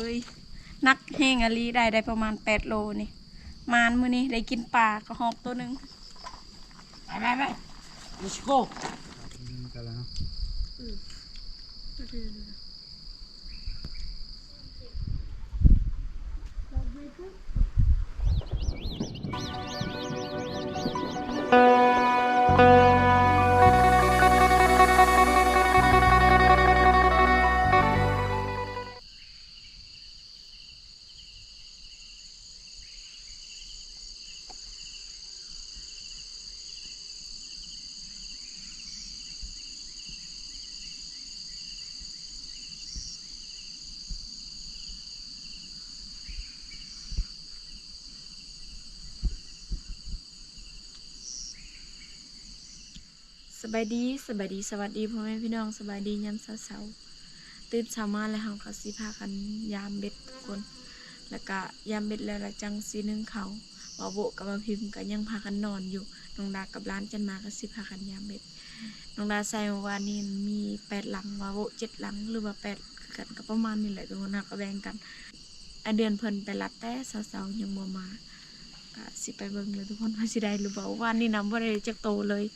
อ้ยนักแห้งอลีได้ได้ประมาณแปดโลนี่มานมื้อนี้ได้กินปลากระหอกตัวหนึ่งไปไปไป let's go บายดีสบายดีสวัสดีพ่อแม่พี่น้องสบายดียามเช้าๆตื่นเช้ามาแล้วเฮาก็สิพากันยามเบ็ดทุกคน แล้วก็ยามเบ็ดแล้วละจังสินึ่งเขาบาโบกับบ่าพิมพ์ก็ยังพากันนอนอยู่น้องดากับร้านจันมาก็สิพากันยามเบ็ดน้องดาใส่เมื่อวานนี้มีแปดหลังบาโบเจ็ดหลังหรือว่าแปดคือกันก็ประมาณนี้แหละทุกคนนะก็แบ่งกันอเดือนเพิ่นไปรับแต่เช้าๆยังบ่มาก็สิไปเบิ่งเลยทุกคนว่าสิได้หรือเปล่าวันนี้นำบ่ได้จักโตเลย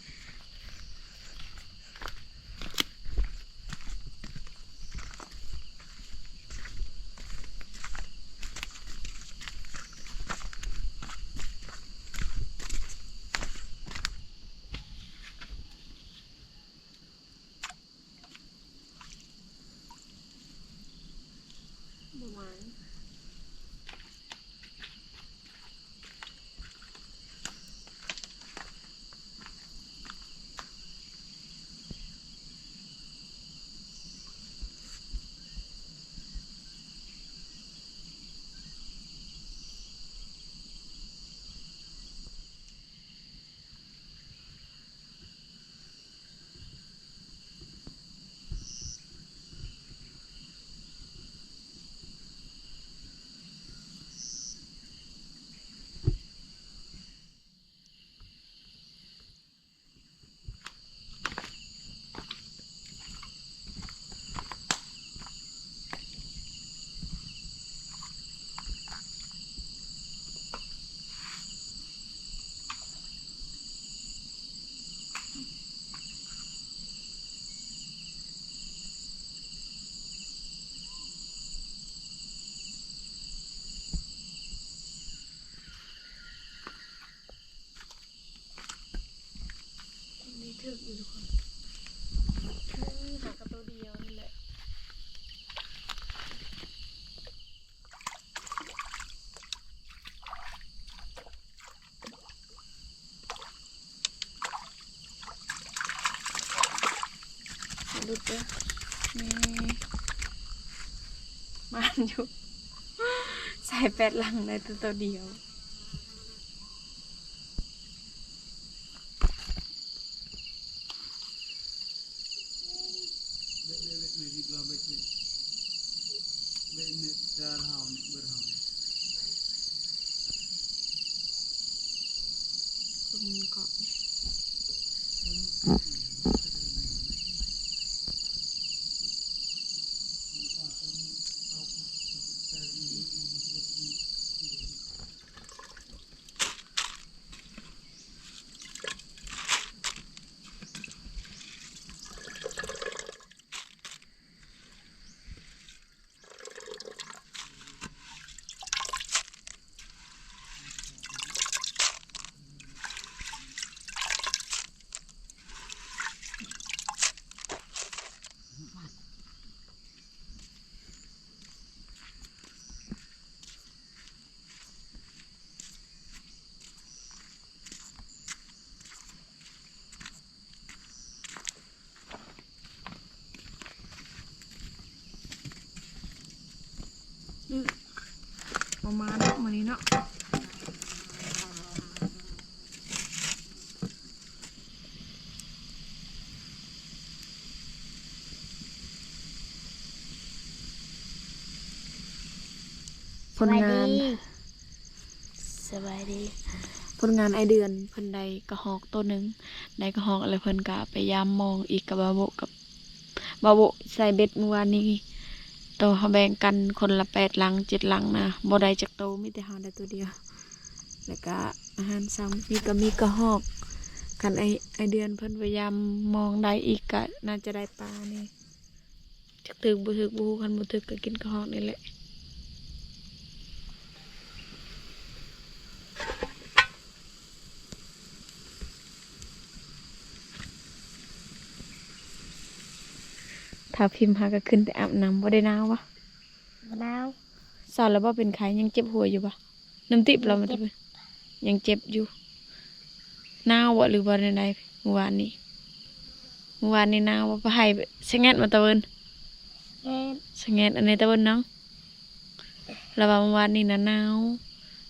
ถึกอยู่ทุกคนคือหากระตัวเดียวนี่แหละดูเด้อนี่มันอยู่ ใส่แปดลังในตัวตัวเดียว Mm-hmm. ประมาณเนาะมื้อนี้เนาะผลงานสบายดีผลงานไอเดือนเพิ่นได้กระหอกตัวหนึ่งได้กระหอกอะไรเพิ่นกะไปยามมองอีกกับบาโบกับบาโบใส่เบ็ดเมื่อวานนี้โตเฮาแบ่งกันคนละแปดหลังเจ็ดหลังนะบ่ได้จากโตมีแต่เฮาได้ตัวเดียว แล้วก็อาหารซ้ำมีก็มีกระหอกกันไอไอเดือนเพิ่นพยายามมองได้อีกก็น่าจะได้ปลานี่จักถึกบ่ถึกบูคันบ่ถึกก็กินกระหอกนี่แหละ ถ้าพิมพ์หาก็ขึ้นแต่อาบน้ำบ่ได้หนาววะมะนาวสอนแล้วบ่เป็นไข้ยังเจ็บหัวอยู่ปะน้ำติบเรามันจะเป็นยังเจ็บอยู่หนาวบ่หรือบ่ในใดเมื่อวานนี้เมื่อวานนี้หนาวบ่ไปให้สะแงดมาตะเวินแม่นสะแงดอันนี้ตะเวินน้องแล้วว่าเมื่อวานนี้น่ะหนาว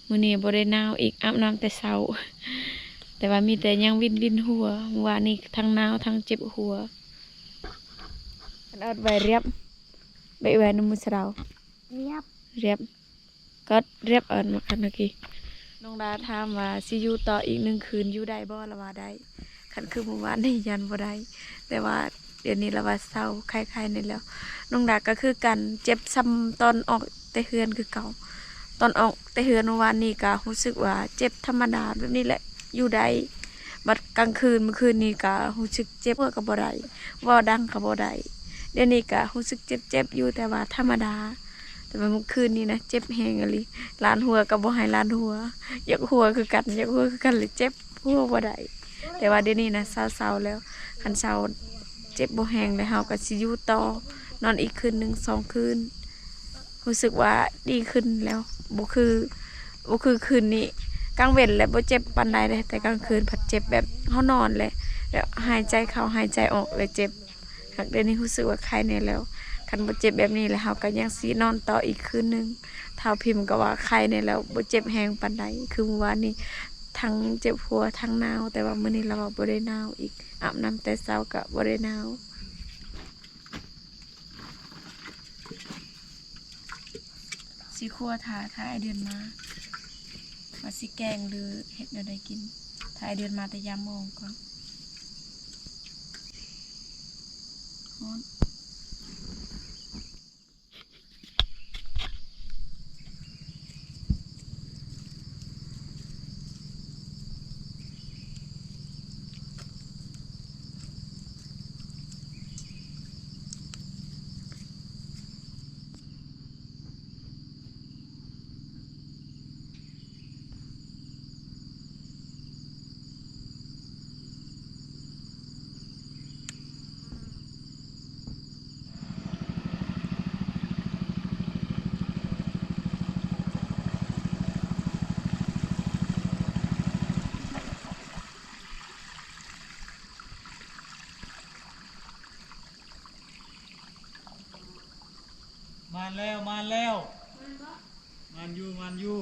มื้อนี้บ่ได้หนาวอีกอาบน้ำแต่เช้าแต่ว่ามีแต่ยังวินวินหัวเมื่อวานนี้ทั้งหนาวทั้งเจ็บหัว อันเอาไว้เรียบใบไว้นำมือเสาเรียบเรียบก็เรียบเอิญมาคันเมื่อกี้น้องดาถามว่าสิอยู่ต่ออีกหนึ่งคืนอยู่ได้บ่ละว่าได้คันคือเมื่อวานนี่ยันบ่ได้แต่ว่าเดี๋ยวนี้ละว่าเศร้าคล้ายๆนี่แล้วน้องดาก็คือกันเจ็บซ้ำตอนออกแต่เฮือนคือเก่า ตอนออกแต่เฮือนเมื่อวานนี้ก็รู้สึกว่าเจ็บธรรมดาแบบนี้แหละอยู่ได้บัดกลางคืนเมื่อคืนนี้ก็รู้สึกเจ็บหัวก็บ่ได้เว่าดังก็บ่ได้ เดี๋ยวนี้ก็รู้สึกเจ็บๆอยู่แต่ว่าธรรมดา แต่ว่าเมื่อคืนนี้นะเจ็บแหงอะลิลานหัวกับบ่ใหายลานหัวอยากหัวคือกันอยากหัวคือกันเลยเจ็บหัวบ่ได้แต่ว่าเดี๋ยวนี้นะเศร้าๆแล้วคันเศร้าเจ็บบ่แหงแล้วเฮาก็สิอยู่ต่อนอนอีกคืนหนึ่งสองคืนรู้สึกว่าดีขึ้นแล้วบ่คือบ่คือคืนนี้กลางเว้นแล้วบ่เจ็บปานใดเลยแต่กลางคืนผัดเจ็บแบบเฮานอนเลยแล้วหายใจเข้าหายใจออกเลยเจ็บ หากเดี๋ยวนี้รู้สึกว่าคลายแน่แล้วคันบ่เจ็บแบบนี้แล้วเฮาก็ยังสินอนต่ออีกคืนนึงเท่าพิมพ์ก็ว่าไข้เนี่ยแล้วบ่เจ็บแฮงปานใดคือเมื่อวานนี้ทั้งเจ็บหัวทั้งหนาวแต่ว่ามื้อนี้เราว่าบ่ได้หนาวอีกอาบน้ำแต่เช้าก็บ่ได้หนาวสิครัวทาถ้าไอเดือนมาว่าสิแกงหรือเฮ็ดแนวใดกินถ้าไอเดือนมาแต่ยามโมงก่อน ฮ้ มาแล้วมาแล้วมันอยู่มันอยู่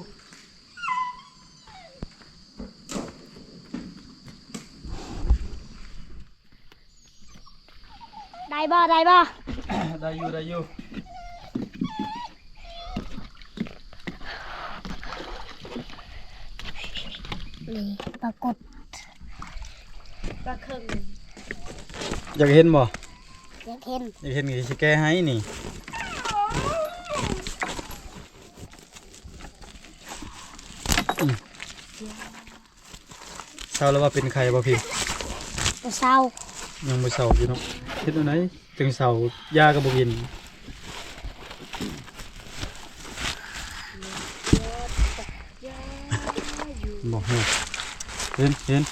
ได้บ่ได้บ่ได้อยู่ได้อยู่นี่ปรากฏปลาเคิงอยากเห็นบ่อยากเห็นอยากเห็นก็สิแก้ให้นี่อืมเศ ร้าแล้วว่าเป็นใครบ่พี่ปลาเศร้ายังบ่เศร้าอยู่เนาะเฮ็ดอันไหนจึงเศร้ายาก็บ่กินบ่เห็นเห็นเห็น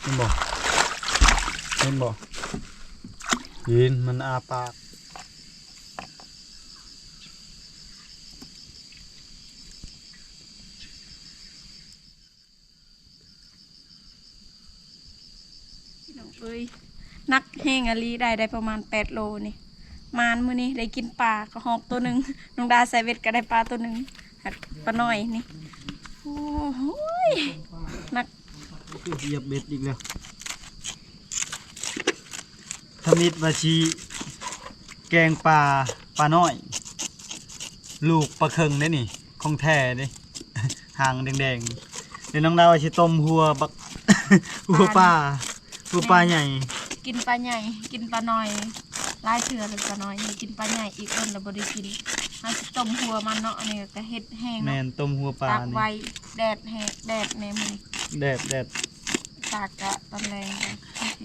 เห็นบ่เห็นบ่เห็นมันอาปาก พี่น้องเอ้ยนัก แห้งอลีได้ได้ประมาณแปดโลนี่มานมื้อนี้ได้กินปลากระหอกตัวหนึ่งน้องดาใส่เวทก็ได้ปลาตัวหนึ่งหัดปลาน้อยนี่โอ้โหยนักเหยียบเบ็ดอีกแล้วทมิดวาชีแกงปลาปลาน้อย ลูกปลาเคิงได้นี่ของแท้เด้หางแดงๆเดี๋ยวน้องดาวว่าสิต้มหัวบักหัวปลาหัวปลาใหญ่ กินปลาใหญ่กินปลาน้อยหลายเถื่อเลยปลาน้อยนี่กินปลาใหญ่อีกคนละบ่ได้กินเฮาสิต้มหัวมันเนาะอันนี้ก็เฮ็ดแห้งแม่เนาะนต้มหัวปลาตากนี่ไว้แดดแห้งแดดในมือแดดแดดตากกะตอนแรงก็โอเค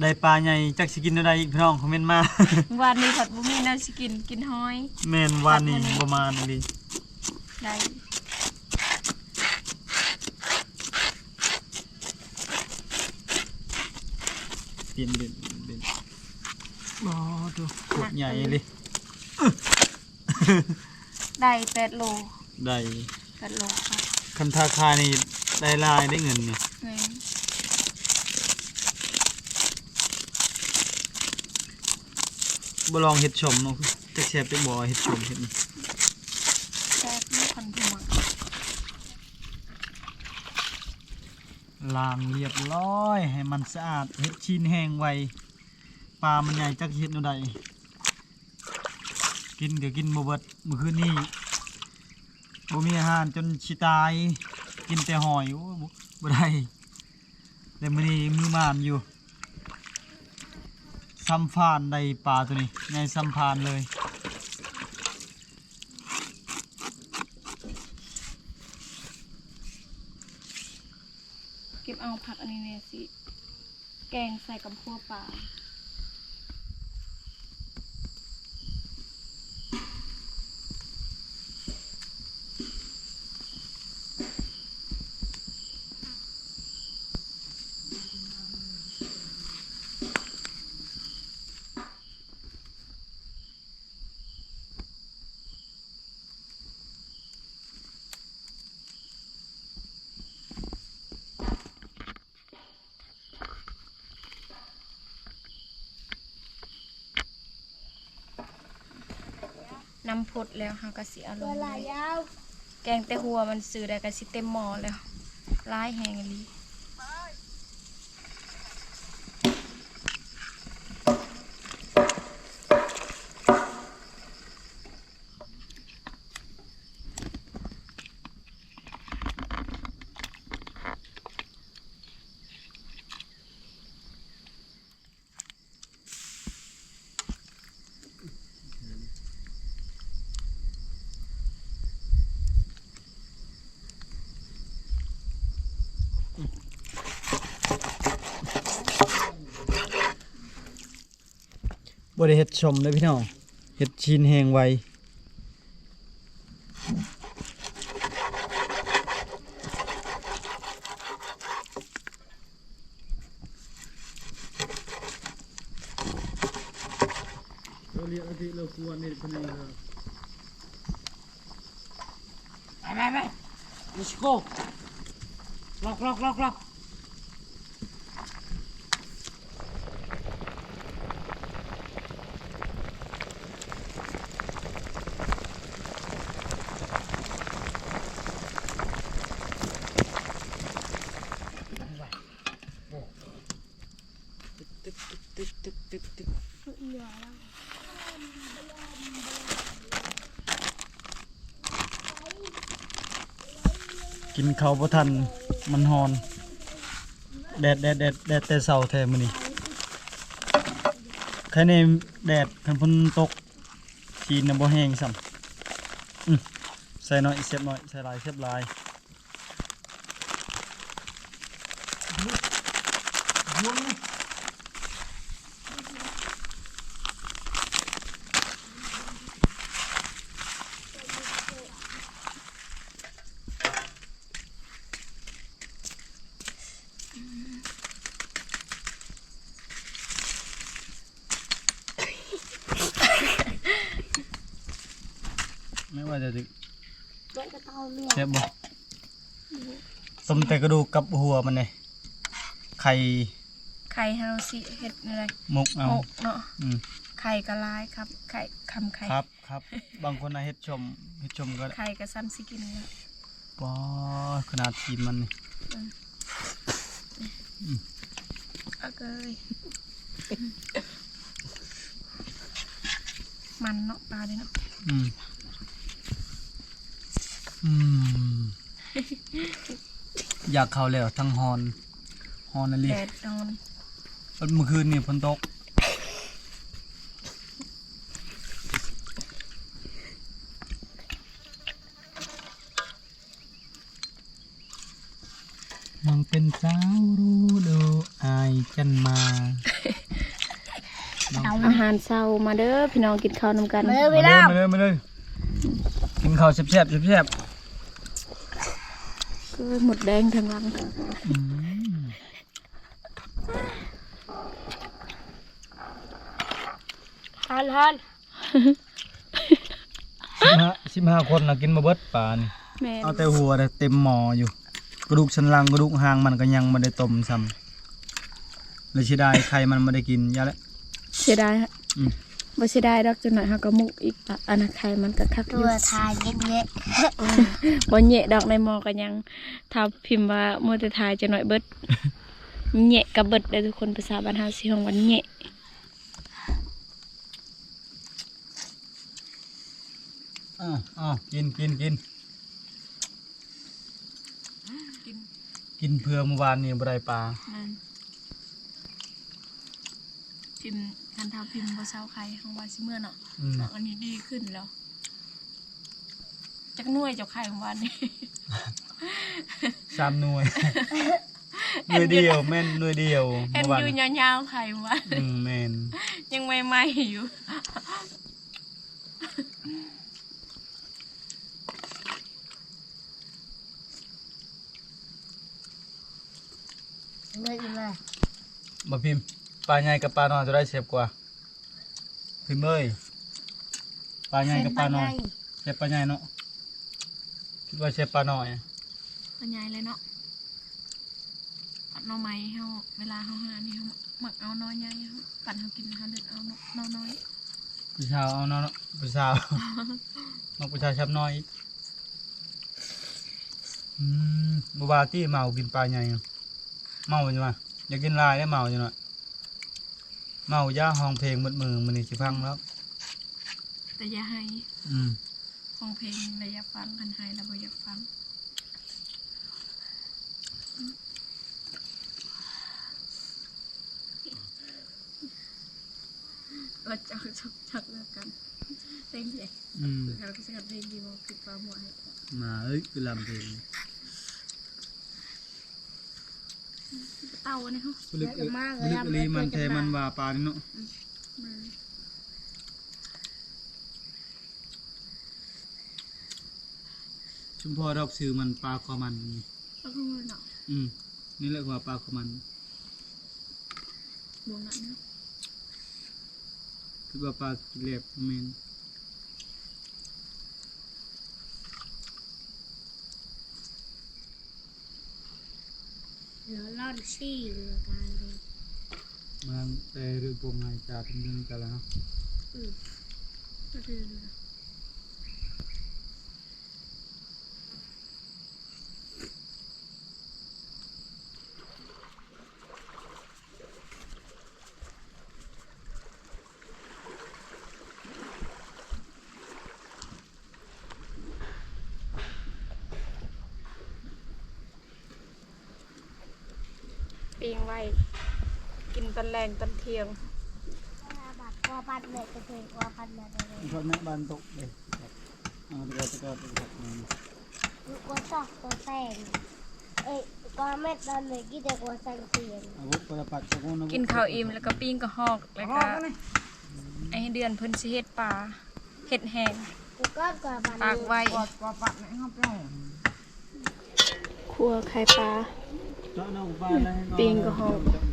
ได้ปลาใหญ่จักสิกินเท่าใดอีกพี่น้องคอมเมนต์มา วันนี้ผัดบุมีแน่าสิกินกินหอย แม่นวานนี้ประมาณนี้ได้ เปลี่ยนเปลี่ยนเปลี่ยนเปลี่ยนอ๋อดูขวดใหญ่เลย ได้แปดโลได้แปดโลค่ะคันทาคานี่ได้ลายได้เงินนี่เงินบ่ลองเฮ็ดชมเนาะจักแซ่บจักบ่เฮ็ดชมเฮ็ดนี่ แซ่บนี่พันถุง ล้างเรียบร้อย ให้มันสะอาดเฮ็ดชินแห้งไวปลามันใหญ่จักเฮ็ดเนาใดกินก็กินบ่เบิดมื้อคืนนี้บ่มีอาหารจนสิตาย กินแต่หอยโอ้บ่บ่ได้แต่มื้อนี้มือมานอยู่ซ้ำฟานได้ปลาตัวนี้ใหญ่ซ้ำฟานเลย เก็บเอา ผักอันนี้เนี่ยสิ แกงใส่กับพัวปลา น้ำพดแล้วค่ะกะสิเอาลงเลยยาวแกงแต่หัวมันซื้อได้กะสิเต็มหม้อแล้วร้ายแหงอีหลี บ่ได้เฮ็ดชมเลยพี่น้องเฮ็ดชินแหงไว ไปไปไป let's go ล็อกล็อกล็อกล็อก กินข้าวบ่ทันมันฮอนแดดแดดแดดแดดแต่เช้าแทมื้อนี้ใครในแดดคันฝนตกกินน่ะบ่แห้งซ้ำอือใส่น้อยเสียบน้อยใส่หลายเสียบหลาย ไม่ว่าจะไว้กระเตาเมียเสียบบ่ต้มแต่กระดูกกับหัวมันเลยไข่ไข่เฮาสิเฮ็ดอะไรมุกเอาหมกเนาะอืมไข่ก็ร้ายครับ ไข่คำไข่ครับครับ บางคนน่ะเฮ็ดชมเฮ็ดชมก็ไข่ก็ซ้ำสิกินแล้วว้าขนาดกินมันนี่เอาเกยมันเนาะปลาเลยเนาะอืม อืมอยากเข้าแล้วทั้งฮอนฮอนอลีแดดนอนเมื่อคืนนี่ฝนตกน้องเป็นสาวรู้ดูอายจันมา อาหารเช้ามาเด้อพี่น้องกินข้าวนำกันมาเลยมาพี่เลน้ยองมาเลยมาเลยกินข้าวแซ่บๆแซ่บก็ หมดแดงทางหลังๆอืมทานทานสิบห้าสิบห้าคนนะกินมาเบิดป่านแม่นเอาแต่หัวแต่เต็มหม้ออยู่ กระดูกสันหลังกระดูกหางมันก็ยังไม่ได้ต้มซ้ำเลยเสียดายใครมันไม่ได้กินยาแล้วเสียดายฮะ อืม บ่เสียดายดอกจังหน่อยเฮาก็มุกอีกปะอันนั้นไข่มันก็คักอตัยู่วทายเย็นเยอะบ่แหยะดอกในหม้อก็ยังถ้าพิมพ์ว่ามัวแต่ทายจังหน่อยเบิดแหยะกับเบิดได้อทุกคนภาษาบ้านเฮาสิฮ้องว่าแหยะอ้าวอ้าวกินกินกินกินกินเพื่อเมื่อวานนี่บได้ปลา นั่นพิมพ์ คันทาพิมพ์บ่เซาไข่ของว่าสิเมื่อเนาะอืมเนาะอันนี้ดีขึ้นแล้วจักหน่วยเจ้าไข่ของวันนี้ สามหน่วย หน่วยเดียวแม่นหน่วยเดียวเห็นเมื่อวานอยู่ยาวๆไข่ของวันอืมแม่นยังใหม่ๆอยู่เลยเลยมาพิมพ์ ปลาใหญ่กับปลาน้อยจะได้เสียบกว่าพิมพ์เอ้ยปลาใหญ่กับปลาน้อยเสียบปลาใหญ่เนาะคิดว่าเสียบปลาน้อยปัญญายเลยเนาะปัดหน่อไม้เฮาเวลาเฮาหานี่เฮาหมักเอาน้อยใหญ่เฮาปั่นเฮากินเฮาเด็ดเอาเนาะน้อยน้อยผู้ชาวเอาเนาะผู้ชาวน้องผู้ชายชับน้อยอีกอืมบวาตี้เมากินปลาใหญ่อะเมาใช่ไหมอยากกินลายได้เมาใช่ไหม เมาย่าห้องเพลงมืดมือมันนี่สิพังแล้วแต่อย่าให้อืมฟังเพลงแล้วอย่าฟังคันให้แล้วบ่อยากฟังเราจะชักชักเลิกกันเพลงเด็กอืม เราก็จะเพลงดีบ่คิดว่าบ่ให้มาเอ้ยคือลำเพลง เต่าเนี่ยเฮาลึกเอ้ยลึกอลีมันแทมันว่าปลานี่เนาะมาชุมพอดอกซื้อมันปลาคอมันนี่แล้วก็เนาะอืมนี่แหละว่าปลาคอมันดวงนั้นเนาะคือว่าปลากิเลบเมน เหลือร่อนซี่เหลือการเลย มันแต่เรื่องพวกไงจ่าเป็นเรื่องกันแล้วเนาะ ก็คือ ปีงไว้ กินตอนแร งตอนเที่ยงบักว่าปัดเลยจะถึงว่าปัดเลยเลยเพราะแม่บ้านตกเลยเอาเดี๋ยวจะก็เป็นแบบนี้ว่าซอกตัวแซงเอ้ยก็เม็ดนั่นเลยกี่แต่ว่าแซงเสียงอาวุธประปัดตะโกนอาวุธกินข้าวอิ่มแล้วก็ปิ้งกระหอกแล้วก็ไอเดือนเพิ่นสิเฮ็ดปลาเฮ็ดแห้งกูก็กว่าปัดตากไว้ครัวไข่ปลาเจาะหน้าอุบานแล้วให้นอนปิ้งก็หอมกี่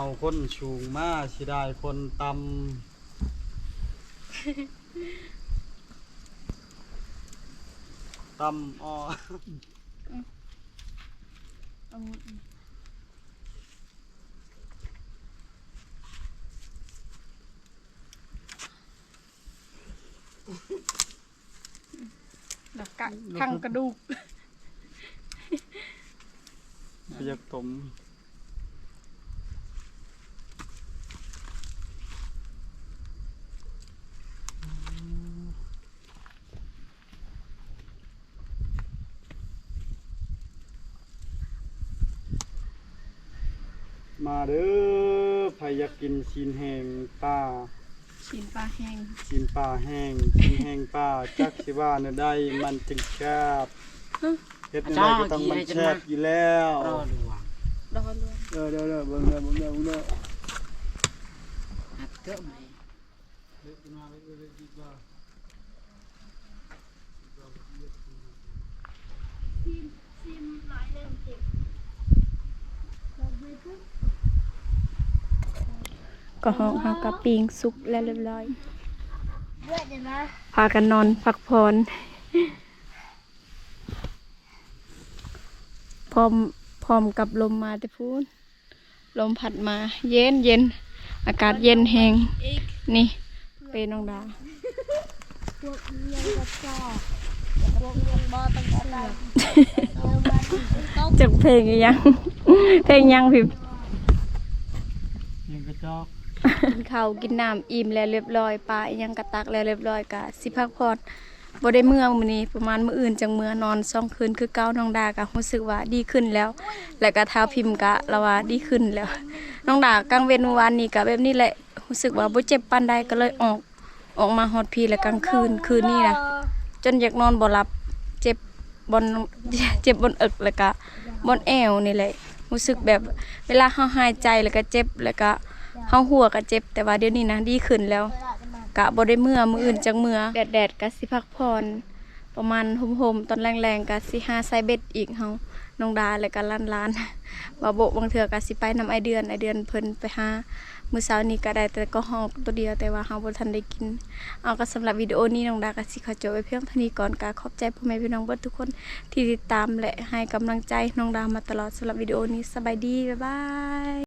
เอาคนชูงมาสิได้คนตำตำอ้อเอาหมดแล้วกะทางกระดูกอยากตมมาเด้อใครอยา กกินซีนแห้งป้าชิ้นปลาแห้งซีนปลาแห้งซีนแห้งป้าจักสิว่าเนื้อได้มันจึงแซ่บเฮ็ดอะไรก็ต้องมันแซ่บอยู่แล้วรอดูว่ะรอรวมเด้อเด้อเด้อเบิ่งเด้อเบิ่งเด้อเบิ่งเด้อหัดเกอะไหม ก็ห้องเฮากับปิงสุกแล้วเรียบร้อยเลือดเดี๋ยวนะพากันนอนพักผ่อนพร้อมพร้อมกับลมมาแต่พูนลมพัดมา เย็นเย็น อากาศเย็นแหงนี่ เป็นน้องดาพวกเลี้ยงกระจอกพวกเลี้ยงบอตั้งแต่ไหนเออมาถึงต้องจากเพลงอีหยัง เพลงหยังพิมยังกระจอก กินข้าวกินน้ำอิ่มแล้วเรียบร้อยปลายังกระตักแล้วเรียบร้อยกะสิพักผ่อนบ่ได้เมื่อมื้อนี้ประมาณมื้ออื่นจังเมื่อนอน2คืนคือเก่าน้องดาก็รู้สึกว่าดีขึ้นแล้ว แล้วก็ท้าพิมพ์กะละว่าดีขึ้นแล้ว น้องดากลางเว้นเมื่อวานนี้ก็แบบนี้แหละรู้สึกว่าบ่เจ็บปานใดก็เลยออกออกมาฮอดพีแล้วกลางคืนคืนนี้นะจนอยากนอนบ่หลับเจ็บบนเจ็บบนเอกแล้วก็บนแอวนี่แหละรู้สึกแบบเวลาเฮาหายใจแล้วก็เจ็บแล้วก็ เฮาหัวก็เจ็บ แต่ว่าเดี๋ยวนี้นะดีขึ้นแล้วกะบ่ได้เมื่อมืออื่นจังเมื่อแดดๆก็สิพักผ่อนประมาณห่มๆตอนแรงๆก็สิหาใส่เบ็ดอีกเฮาน้องดาแล้วก็ล้านๆว่าโบบางเทื่อก็สิไปนำไอเดือนไอเดือนเพิ่นไปหามื้อเช้านี้ก็ได้แต่ก็ฮอกตัวเดียวแต่ว่าเฮาบ่ทันได้กิน เอาก็สำหรับวิดีโอนี้น้องดาก็สิขอจบไว้เพียงเท่านี้ก่อนก็ขอบใจพ่อแม่พี่น้องเบิดทุกคนที่ติดตามและให้กำลังใจน้องดามาตลอดสำหรับวิดีโอนี้สบายดีบ๊ายบาย